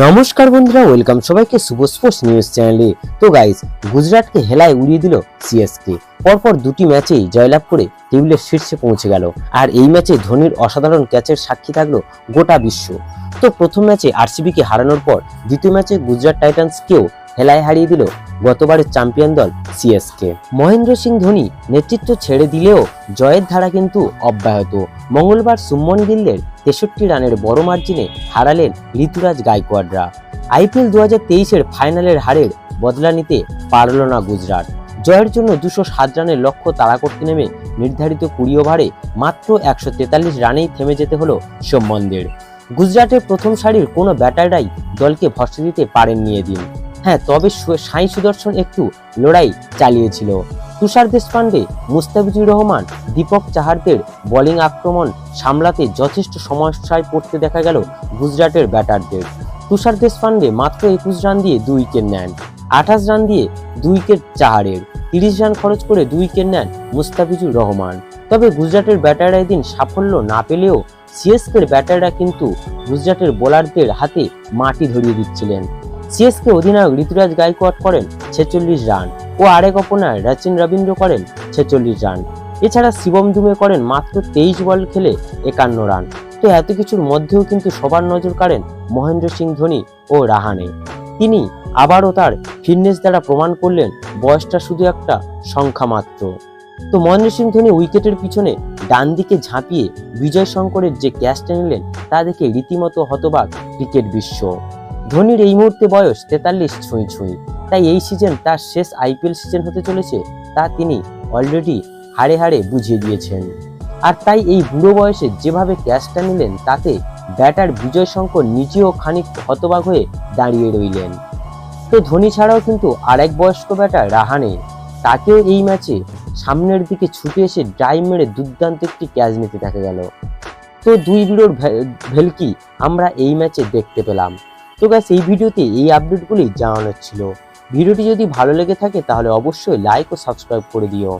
নমস্কার বন্ধুরা ওয়েলকাম সবাইকে শুভ স্পোর্টস নিউজ চ্যানেলে তো গাইজ গুজরাটকে হেলায় উড়িয়ে দিল সিএসকে পরপর দুটি ম্যাচেই জয়লাভ করে টেবিলের শীর্ষে পৌঁছে গেল। আর এই ম্যাচে ধোনির অসাধারণ ক্যাচের সাক্ষী থাকল গোটা বিশ্ব। তো প্রথম ম্যাচে আরসিবিকে হারানোর পর দ্বিতীয় ম্যাচে গুজরাট টাইটান্সকেও হেলায় হারিয়ে দিল গতবারের চ্যাম্পিয়ন দল সিএসকে মহেন্দ্র সিং ধোনি নেতৃত্ব ছেড়ে দিলেও জয়ের ধারা কিন্তু অব্যাহত। মঙ্গলবার সুমন গিল্লের তেষট্টি রানের বড় মার্জিনে হারালেন ঋতুরাজ গাইকোয়াডরা। আইপিএল দু হাজার তেইশের ফাইনালের হারের বদলা নিতে পারল না গুজরাট। জয়ের জন্য দুশো সাত রানের লক্ষ্য তাড়া করতে নেমে নির্ধারিত কুড়ি ওভারে মাত্র একশো তেতাল্লিশ রানেই থেমে যেতে হলো সোমমন্দের গুজরাটের প্রথম সারির কোনো ব্যাটাররাই দলকে ভরসা দিতে পারেননি এদিন। হ্যাঁ তবে সাই সুদর্শন একটু লড়াই চালিয়েছিল। তুষার দেশপান্ডে মুস্তাফিজুর রহমান, দীপক চাহারদের বোলিং আক্রমণ সামলাতে যথেষ্ট সমস্যায় পড়তে দেখা গেল গুজরাটের ব্যাটারদের। তুষার দেশপান্ডে মাত্র একুশ রান দিয়ে দুই উইকেট নেন, আঠাশ রান দিয়ে দুই উইকেট চাহারের। তিরিশ রান খরচ করে দুই উইকেট নেন মুস্তাফিজুর রহমান। তবে গুজরাটের ব্যাটাররা এদিন সাফল্য না পেলেও সিএসকের ব্যাটাররা কিন্তু গুজরাটের বোলারদের হাতে মাটি ধরিয়ে দিচ্ছিলেন। সিএসকে অধিনায়ক ঋতুরাজ গাইকোয়াড করেন ছেচল্লিশ রান ও আরেক ওপেনার রাচিন রবীন্দ্র করেন ছেচল্লিশ রান। এছাড়া শিবম দুমে করেন মাত্র তেইশ বল খেলে একান্ন রান। তো এত কিছুর মধ্যেও কিন্তু সবার নজর কাড়েন মহেন্দ্র সিং ধোনি ও রাহানে। তিনি আবারও তার ফিটনেস দ্বারা প্রমাণ করলেন বয়সটা শুধু একটা সংখ্যা মাত্র। তো মহেন্দ্র সিং ধোনি উইকেটের পিছনে ডান দিকে ঝাঁপিয়ে বিজয় শঙ্করের যে ক্যাচটা নিলেন তা দেখে রীতিমতো হতবাক ক্রিকেট বিশ্ব। ধোনির এই মুহূর্তে বয়স তেতাল্লিশ ছুঁই ছুঁই। তাই এই সিজন তার শেষ আইপিএল সিজন হতে চলেছে তা তিনি অলরেডি হাড়ে হাড়ে বুঝিয়ে দিয়েছেন। আর তাই এই বুড়ো বয়সে যেভাবে ক্যাচটা নিলেন, তাতে ব্যাটার বিজয় শঙ্কর নিজেও খানিক হতবাক হয়ে দাঁড়িয়ে রইলেন। তো ধোনি ছাড়াও কিন্তু আরেক বয়স্ক ব্যাটার রাহানে, তাকেও এই ম্যাচে সামনের দিকে ছুটে এসে ড্রাইভ মেরে দুর্দান্ত একটি ক্যাচ নিতে দেখা গেল। তো দুই বুড়োর ভেলকি আমরা এই ম্যাচে দেখতে পেলাম। তো গাছ এই ভিডিওতে এই আপডেটগুলি জানানোর ছিল। ভিডিওটি যদি ভালো লেগে থাকে, তাহলে অবশ্যই লাইক ও সাবস্ক্রাইব করে দিও।